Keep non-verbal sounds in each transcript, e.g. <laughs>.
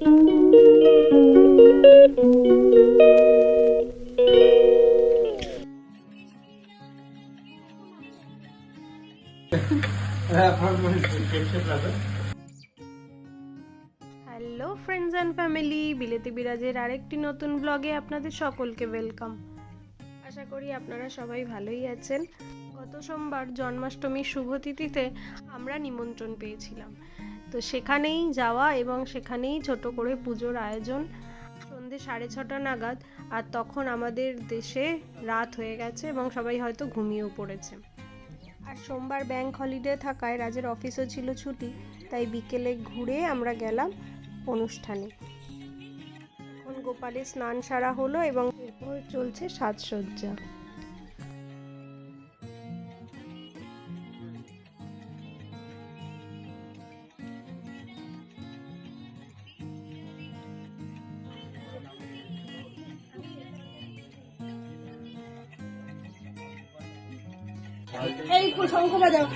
Hello friends and family Bileti বিরাজের আরেকটি নতুন ব্লগে আপনাদের সকলকে ওয়েলকাম আশা করি আপনারা সবাই ভালোই আছেন। গত সোমবার জন্মাষ্টমীর শুভ তিথিতে আমরা নিমন্ত্রণ পেয়েছিলাম। তো সেখানেই যাওয়া এবং সেখানেই ছোট করে পুজোর আয়োজন। সন্ধে সাড়ে ছটা নাগাদ আর তখন আমাদের দেশে রাত হয়ে গেছে এবং সবাই হয়তো ঘুমিয়েও পড়েছে। আর সোমবার ব্যাংক হলিডে থাকায় রাজের অফিসও ছিল ছুটি, তাই বিকেলে ঘুরে আমরা গেলাম অনুষ্ঠানে। এখন গোপালের স্নান সারা হলো এবং এরপর চলছে সাজসজ্জা। 黑裤衩裤袜的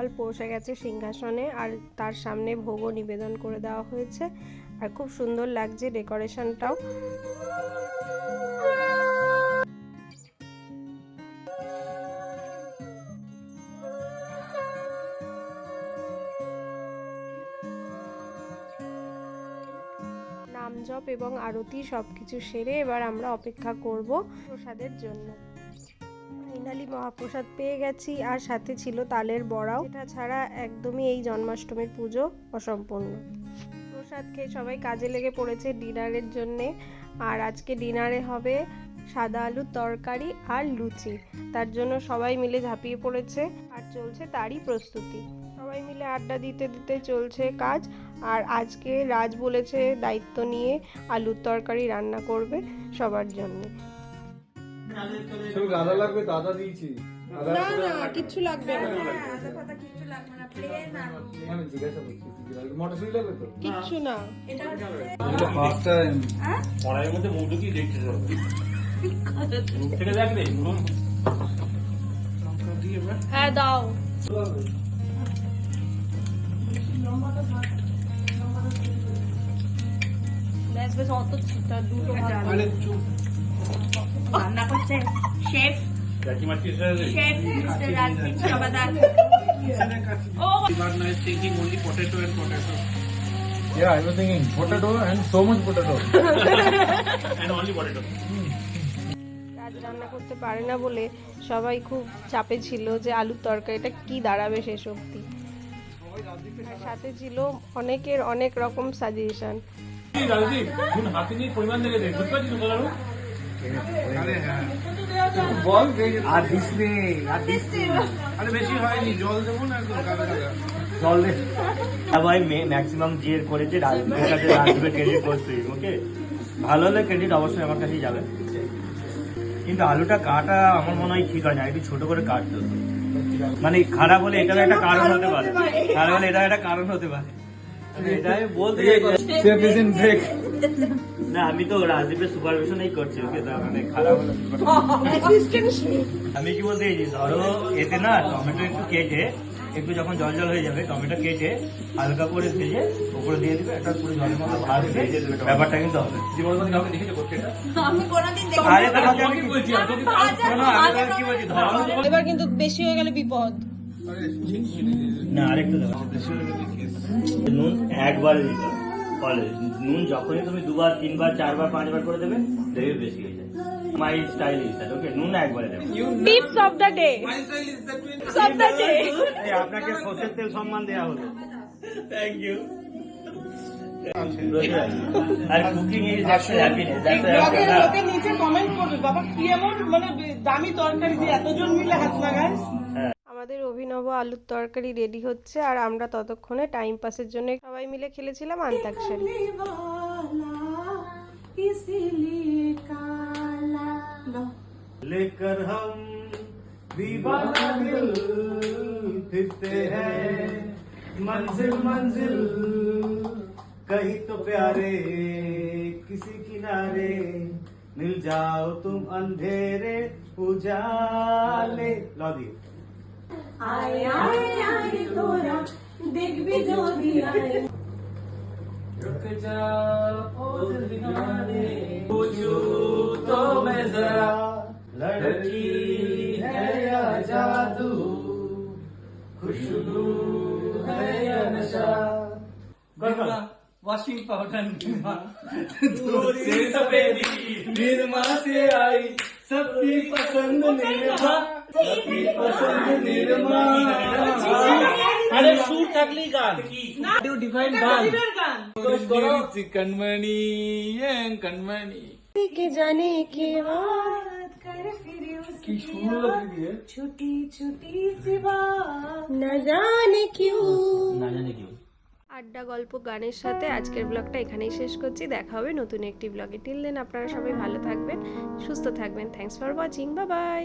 গোপাল পৌঁছে গেছে সিংহাসনে আর তার সামনে ভোগও নিবেদন করে দেওয়া হয়েছে। আর খুব সুন্দর লাগছে ডেকোরেশনটাও। নাম জপ এবং আরতি সব কিছু সেরে এবার আমরা অপেক্ষা করব প্রসাদের জন্য। ফাইনালি মহাপ্রসাদ পেয়ে গেছি, আর সাথে ছিল তালের বড়াও। এটা ছাড়া একদমই এই জন্মাষ্টমীর পুজো অসম্পূর্ণ। প্রসাদ খেয়ে সবাই কাজে লেগে পড়েছে ডিনারের জন্যে। আর আজকে ডিনারে হবে সাদা আলুর তরকারি আর লুচি। তার জন্য সবাই মিলে ঝাঁপিয়ে পড়েছে, আর চলছে তারই প্রস্তুতি। সবাই মিলে আড্ডা দিতে দিতে চলছে কাজ, আর আজকে রাজ বলেছে দায়িত্ব নিয়ে আলুর তরকারি রান্না করবে সবার জন্য। আদা লাগবে তো আদা দিয়েছি না না কিচ্ছু লাগবে না। লাগবে তো? কিচ্ছু না। ফার্স্ট টাইম কড়াইয়ের মধ্যে মুখ ঢুকিয়ে দেখতে হবে। মুখ থেকে দেখবে হ্যাঁ দাও। ব্যাস বেশ অত ছিটা দুটো রান্না করছে শেফ। কাকিমা কি এসে chef mister Rajdeep Sabadar Yeah, I was thinking potato and so much potato. Only potato কাজ রান্না করতে পারে না বলে সবাই খুব চাপে ছিল যে আলুর তরকারিটা কি দাঁড়াবে শেষ অবধি সাথে ছিল অনেকের অনেক রকম সাজেশন আর দিস নে আর দিস আরে বেশি হয়নি জল দেবো না দে। ম্যাক্সিমাম করেছে <laughs> কাছে ক্রেডিট ওকে ভালো হলে ক্রেডিট অবশ্যই আমার কাছেই যাবে। কিন্তু আলুটা কাটা আমার মনে হয় ঠিক আছে একটু ছোট করে কাটতে মানে খারাপ হলে এটাও একটা কারণ হতে পারে। খারাপ হলে এটা একটা কারণ হতে পারে। এটাই বলতে চাই <laughs> না আমি তো রাজদীপের সুপারভিশনই করছি ওকে তার মানে খারাপ আমি কি বলতে চাইছি ধরো এতে না টমেটো একটু কেটে একটু যখন জল জল হয়ে যাবে টমেটো কেটে হালকা করে ভেজে উপরে দিয়ে দিবে একটা পুরো জলের মতো ভাজবে ব্যাপারটা কিন্তু হবে। জীবন মধ্যে কাউকে দেখেছ করতে এটা আরে তোমাকে আমি কি কি বলছি আমি বলছি শোনো, আমি তোমাকে কি বলছি ধরো এবার কিন্তু বেশি হয়ে গেলে বিপদ। না আরেকটু দাও নুন একবার দিতে ফলে নুন যখনই তুমি দুবার তিনবার চারবার পাঁচবার করে দেবে দেখবে বেশি হয়ে যায়। My style is that okay নুন একবারে দেবে। Tips of the day of the day এই আপনাকে সর্ষের তেল সম্মান দেওয়া হলো। থ্যাংক ইউ আর কুকিং ইজ একটা হ্যাপিনেস লোকে নিচে কমেন্ট করবে বাবা কি এমন মানে দামি তরকারি দিয়ে এতজন মিলে হাত লাগায়? আমাদের অভিনব আলুর তরকারি রেডি হচ্ছে আর আমরা ততক্ষণে টাইম পাসের জন্য সবাই মিলে খেলেছিলাম আন্তাক্ষরী लेकर हम दीवाना दिल फिरते हैं मंजिल मंजिल कहीं तो प्यारे किसी किनारे मिल जाओ तुम अंधेरे उजाले ला दिए আয় আয় আয় তোরা দেখবি যদি আয় रुक जा पूछू तो मैं जरा लड़की है या जादू? खुशबू है या नशा? बड़ा वॉशिंग पाउडर सफेदी निर्मा से आई सबकी पसंद निर्मा। কে জানে কে ছুটি ছুটি না জানে কিউ আড্ডা গল্প গানের সাথে আজকের ব্লগটা এখানেই শেষ করছি। দেখা হবে নতুন একটি ব্লগে। টিল দেন আপনারা সবাই ভালো থাকবেন, সুস্থ থাকবেন। থ্যাংকস ফর ওয়াচিং বা বাই